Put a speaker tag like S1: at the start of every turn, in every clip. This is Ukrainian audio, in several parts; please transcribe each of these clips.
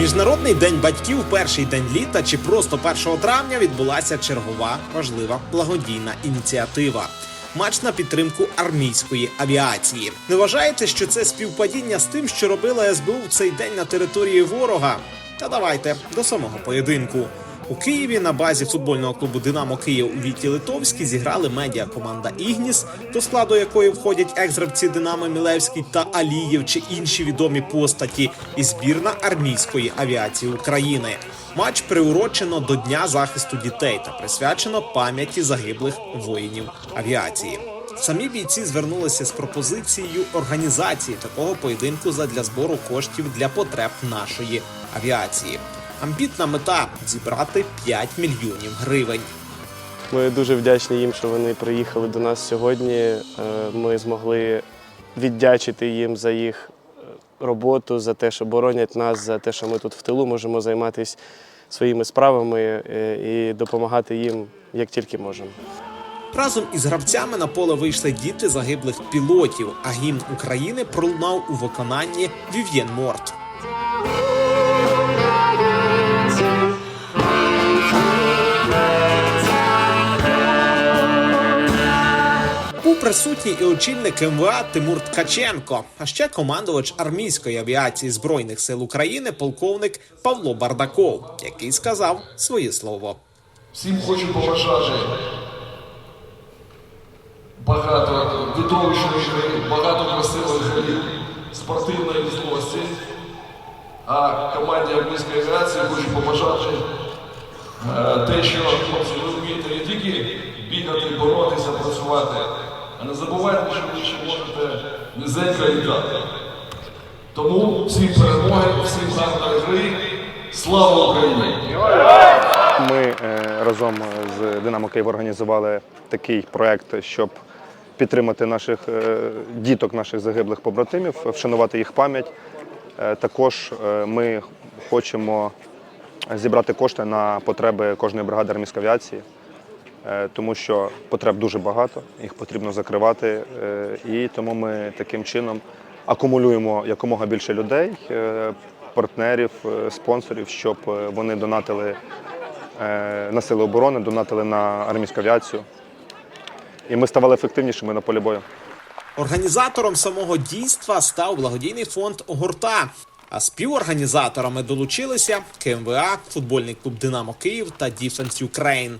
S1: Міжнародний день батьків, перший день літа чи просто 1 травня відбулася чергова важлива благодійна ініціатива. Матч на підтримку армійської авіації. Не вважаєте, що це співпадіння з тим, що робила СБУ в цей день на території ворога? Та давайте до самого поєдинку. У Києві на базі футбольного клубу Динамо Київ у Віті Литовській зіграли медіакоманда Ігніс, до складу якої входять екс-гравці Динамо Мілевський та Алієв чи інші відомі постаті, і збірна армійської авіації України. Матч приурочено до Дня захисту дітей та присвячено пам'яті загиблих воїнів авіації. Самі бійці звернулися з пропозицією організації такого поєдинку задля збору коштів для потреб нашої авіації. Амбітна мета зібрати 5 мільйонів гривень.
S2: Ми дуже вдячні їм, що вони приїхали до нас сьогодні. Е, Ми змогли віддячити їм за їх е, роботу, за те, що боронять нас, за те, що ми тут в тилу можемо займатися своїми справами е, і допомагати їм як тільки можемо.
S1: Разом із гравцями на поле вийшли діти загиблих пілотів, а гімн України пролунав у виконанні Вів'єн Морт. Присутній і очільник МВА Тимур Ткаченко, а ще командувач армійської авіації збройних сил України, полковник Павло Бардаков, який сказав своє слово.
S3: Всім хочу побажати багато видовищної гри, багато красивої гри, спортивної злості. А команді армійської авіації хочу побажати е, те, що ви вмієте не тільки бігати, боротися, працювати, а не забувайте, що ви ще можете низенько літати. Тому всім перемоги, всім гарної гри. Слава Україні!
S4: Ми е, разом з Динамо Київ організували такий проект, щоб підтримати наших е, діток, наших загиблих побратимів, вшанувати їх пам'ять. Е, Також ми хочемо зібрати кошти на потреби кожної бригади армійської авіації, тому що потреб дуже багато, їх потрібно закривати. е, І тому ми таким чином акумулюємо якомога більше людей, е, партнерів, е, спонсорів, щоб е, вони донатили е, на сили оборони, донатили на армійську авіацію. І ми ставали ефективнішими на полі бою.
S1: Організатором самого дійства став благодійний фонд Огорта. А співорганізаторами долучилися КМВА, футбольний клуб Динамо Київ та Defense Ukraine.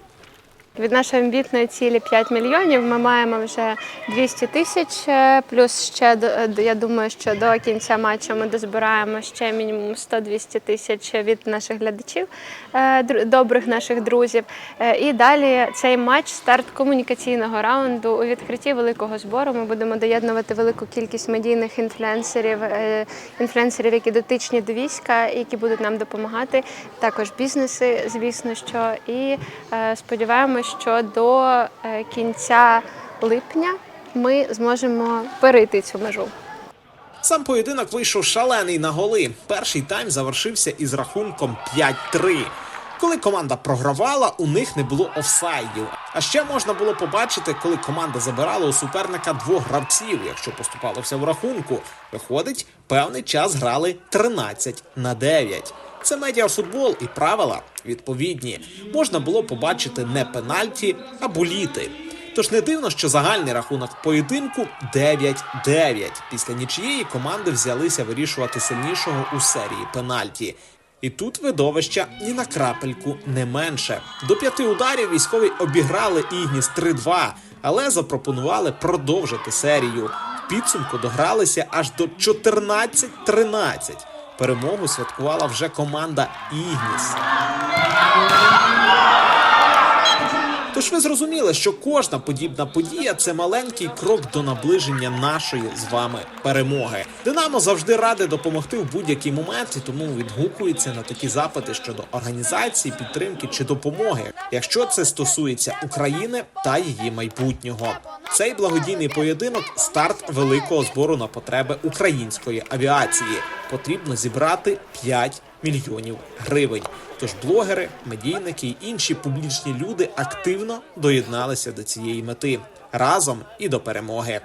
S5: Від нашої амбітної цілі 5 мільйонів ми маємо вже 200 тисяч. е, Плюс ще до- я думаю, що до кінця матчу ми дозбираємо ще мінімум 100-200 тисяч від наших глядачів, е, добрих наших друзів. Е, І далі цей матч старт комунікаційного раунду у відкритті великого збору. Ми будемо доєднувати велику кількість медійних інфлюенсерів, е, інфлюенсерів, які дотичні до війська, які будуть нам допомагати. Також бізнеси, звісно, що і е, сподіваємось, що до е, кінця липня ми зможемо перейти цю межу.
S1: Сам поєдинок вийшов шалений на голи. Перший тайм завершився із рахунком 5-3. Коли команда програвала, у них не було офсайдів. А ще можна було побачити, коли команда забирала у суперника двох гравців, якщо поступало все в рахунку. Виходить, певний час грали 13 на 9. Це медіафутбол і правила відповідні. Можна було побачити не пенальті, а буліти. Тож не дивно, що загальний рахунок поєдинку 9-9. Після нічиєї команди взялися вирішувати сильнішого у серії пенальті. І тут видовища ні на крапельку не менше. До п'яти ударів військові обіграли Ігніс 3-2, але запропонували продовжити серію. В підсумку догралися аж до 14-13. Перемогу святкувала вже команда Ігніс. Тож ви зрозуміли, що кожна подібна подія це маленький крок до наближення нашої з вами перемоги. Динамо завжди ради допомогти в будь-який момент, і тому відгукується на такі запити щодо організації, підтримки чи допомоги, якщо це стосується України та її майбутнього. Цей благодійний поєдинок старт великого збору на потреби української авіації. Потрібно зібрати 5 мільйонів гривень. Тож блогери, медійники й інші публічні люди активно доєдналися до цієї мети разом і до перемоги.